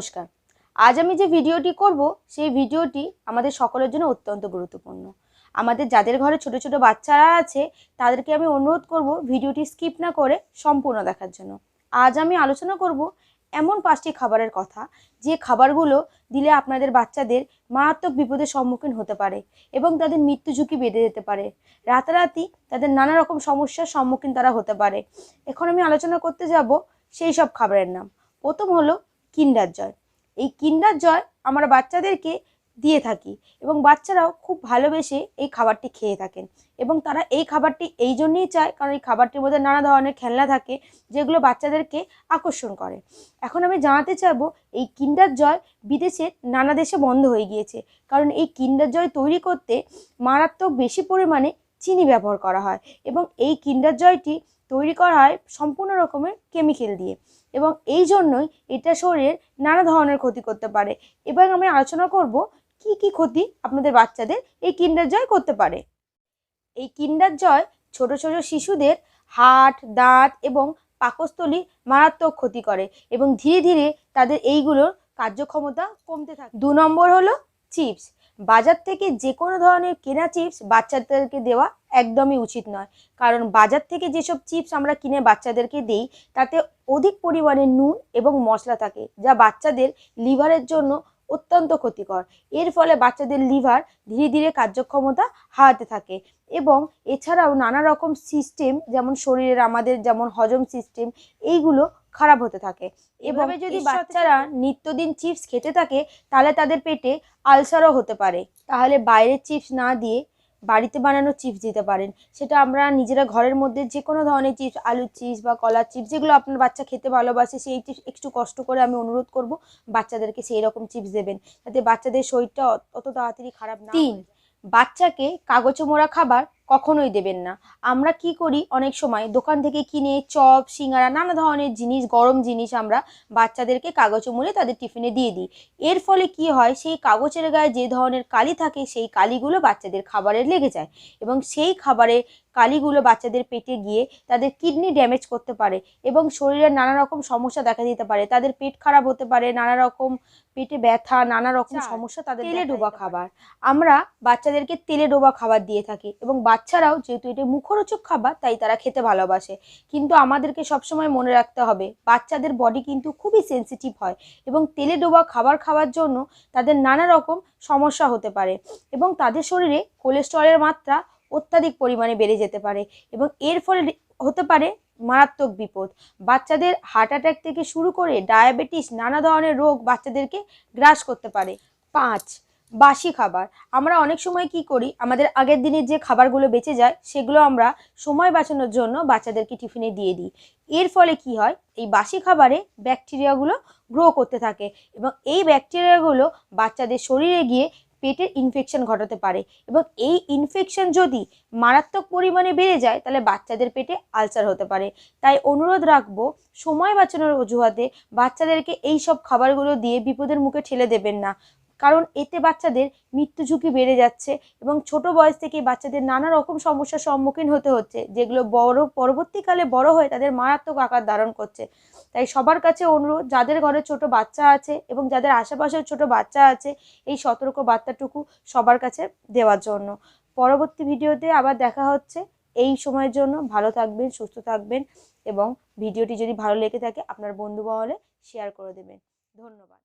নমস্কার। আজ আমি যে ভিডিওটি করব, সেই ভিডিওটি আমাদের সকলের জন্য অত্যন্ত গুরুত্বপূর্ণ। আমাদের যাদের ঘরে ছোট ছোট বাচ্চারা আছে, তাদেরকে আমি অনুরোধ করব ভিডিওটি স্কিপ না করে সম্পূর্ণ দেখার জন্য। আজ আমি আলোচনা করব এমন পাঁচটি খাবারের কথা, যে খাবারগুলো দিলে আপনাদের বাচ্চাদের মারাত্মক বিপদের সম্মুখীন হতে পারে এবং তাদের মৃত্যু ঝুঁকি বেড়ে যেতে পারে। রাতারাতি তাদের নানা রকম সমস্যার সম্মুখীন তারা হতে পারে। এখন আমি আলোচনা করতে যাব সেই সব খাবারের নাম। প্রথম হলো কিন্ডার জয়। এই কিন্ডার জয় আমরা বাচ্চাদেরকে দিয়ে থাকি এবং বাচ্চারাও খুব ভালোবেসে এই খাবারটি খেয়ে থাকেন এবং তারা এই খাবারটি এই জন্যেই চায় কারণ এই খাবারটির মধ্যে নানা ধরনের খেলনা থাকে যেগুলো বাচ্চাদেরকে আকর্ষণ করে। এখন আমি জানাতে চাইব, এই কিন্ডার জয় বিদেশের নানা দেশে বন্ধ হয়ে গিয়েছে কারণ এই কিন্ডার জয় তৈরি করতে মারাত্মক বেশি পরিমাণে চিনি ব্যবহার করা হয় এবং এই কিন্ডার জয়টি তৈরি করা হয় সম্পূর্ণ রকমের কেমিক্যাল দিয়ে এবং এই জন্যই এটা শরীরের নানা ধরনের ক্ষতি করতে পারে। এবার আমি আলোচনা করব কি কি ক্ষতি আপনাদের বাচ্চাদের এই কিন্ডার জয় করতে পারে। এই কিন্ডার জয় ছোট ছোট শিশুদের হাট, দাঁত এবং পাকস্থলী মারাত্মক ক্ষতি করে এবং ধীরে ধীরে তাদের এইগুলোর কার্যক্ষমতা কমতে থাকে। দু নম্বর হলো চিপস বাজার থেকে যে কোনো ধরনের কেনা চিপস বাচ্চাদেরকে দেওয়া একদমই উচিত নয়। কারণ বাজার থেকে যেসব চিপস আমরা কিনে বাচ্চাদেরকে দেই তাতে অধিক পরিমাণে নুন এবং মশলা থাকে যা বাচ্চাদের লিভারের জন্য অত্যন্ত ক্ষতিকর। এর ফলে বাচ্চাদের লিভার ধীরে ধীরে কার্যক্ষমতা হারাতে থাকে এবং এছাড়াও নানা রকম সিস্টেম যেমন শরীরের আমাদের যেমন হজম সিস্টেম এইগুলো খারাপ হতে থাকে। এভাবে যদি বাচ্চারা নিত্যদিন চিপস খেতে থাকে তাহলে তাদের পেটে আলসারও হতে পারে। তাহলে বাইরের চিপস না দিয়ে বাড়িতে বানানো চিপস দিতে পারেন। সেটা আমরা নিজেরা ঘরের মধ্যে যে কোনো ধরনের চিপস আলুর চিপস বা কলার চিপস যেগুলো আপনার বাচ্চা খেতে ভালোবাসে সেই চিপস একটু কষ্ট করে আমি অনুরোধ করব বাচ্চাদেরকে সেই রকম চিপস দেবেন। যাতে বাচ্চাদের শরীরটা অত- অত তাড়াতাড়ি খারাপ না তিন বাচ্চাকে কাগজে মোড়া খাবার কখনোই দেবেন না। আমরা কি করি? অনেক সময় দোকান থেকে কিনে চপ, সিঙ্গারা, নানা ধরনের জিনিস, গরম জিনিস আমরা বাচ্চাদেরকে কাগজে মুড়ে তাদের টিফিনে দিয়ে দিই। এর ফলে কি হয়? সেই কাগজের গায়ে যে ধরনের কালি থাকে, সেই কালিগুলো বাচ্চাদের খাবারে লেগে যায় এবং সেই খাবারের কালিগুলো বাচ্চাদের পেটে গিয়ে তাদের কিডনি ড্যামেজ করতে পারে এবং শরীরের নানা রকম সমস্যা দেখা দিতে পারে। তাদের পেট খারাপ হতে পারে নানা রকম পেটে ব্যথা নানা রকম সমস্যা তাদের তেলে ডোবা খাবার। আমরা বাচ্চাদেরকে তেলে ডোবা খাবার দিয়ে থাকি এবং বাচ্চারাও যেহেতু এটা মুখরোচক খাবার তাই তারা খেতে ভালোবাসে। কিন্তু আমাদেরকে সবসময় মনে রাখতে হবে বাচ্চাদের বডি কিন্তু খুবই সেনসিটিভ হয় এবং তেলে ডোবা খাবার খাওয়ার জন্য তাদের নানা রকম সমস্যা হতে পারে এবং তাদের শরীরে কোলেস্ট্রলের মাত্রা অত্যাধিক পরিমাণে বেড়ে যেতে পারে এবং এর ফলে হতে পারে মারাত্মক বিপদ। বাচ্চাদের হার্ট অ্যাটাক থেকে শুরু করে ডায়াবেটিস নানা ধরনের রোগ বাচ্চাদেরকে গ্রাস করতে পারে। পাঁচ, বাসি খাবার। আমরা অনেক সময় কি করি, আমাদের আগের দিনের যে খাবারগুলো বেঁচে যায়, সেগুলো আমরা সময় বাঁচানোর জন্য বাচ্চাদেরকে টিফিনে দিয়ে দিই। এর ফলে কি হয়, এই বাসি খাবারে ব্যাকটেরিয়াগুলো গ্রো করতে থাকে এবং এই ব্যাকটেরিয়াগুলো বাচ্চাদের শরীরে গিয়ে পেটের ইনফেকশন ঘটাতে পারে এবং এই ইনফেকশন যদি মারাত্মক পরিমাণে বেড়ে যায়, তাহলে বাচ্চাদের পেটে আলসার হতে পারে। তাই অনুরোধ রাখব, সময় বাঁচানোর অজুহাতে বাচ্চাদেরকে এই সব খাবারগুলো দিয়ে বিপদের মুখে ঠেলে দেবেন না। কারণ এতে বাচ্চাদের মৃত্যু ঝুঁকি বেড়ে যাচ্ছে এবং ছোট বয়স থেকে বাচ্চাদের নানা রকম সমস্যার সম্মুখীন হতে হচ্ছে, যেগুলো বড়, পরবর্তীকালে বড় হয়ে তাদের মারাত্মক আকার ধারণ করছে। তাই সবার কাছে অনুরোধ, যাদের ঘরে ছোট বাচ্চা আছে এবং যাদের আশেপাশেও ছোট বাচ্চা আছে, এই সতর্ক বার্তাটুকু সবার কাছে দেওয়ার জন্য। পরবর্তী ভিডিওতে আবার দেখা হচ্ছে এই সময়ের জন্য। ভালো থাকবেন, সুস্থ থাকবেন এবং ভিডিওটি যদি ভালো লেগে থাকে, আপনার বন্ধু মহলে শেয়ার করে দেবেন। ধন্যবাদ।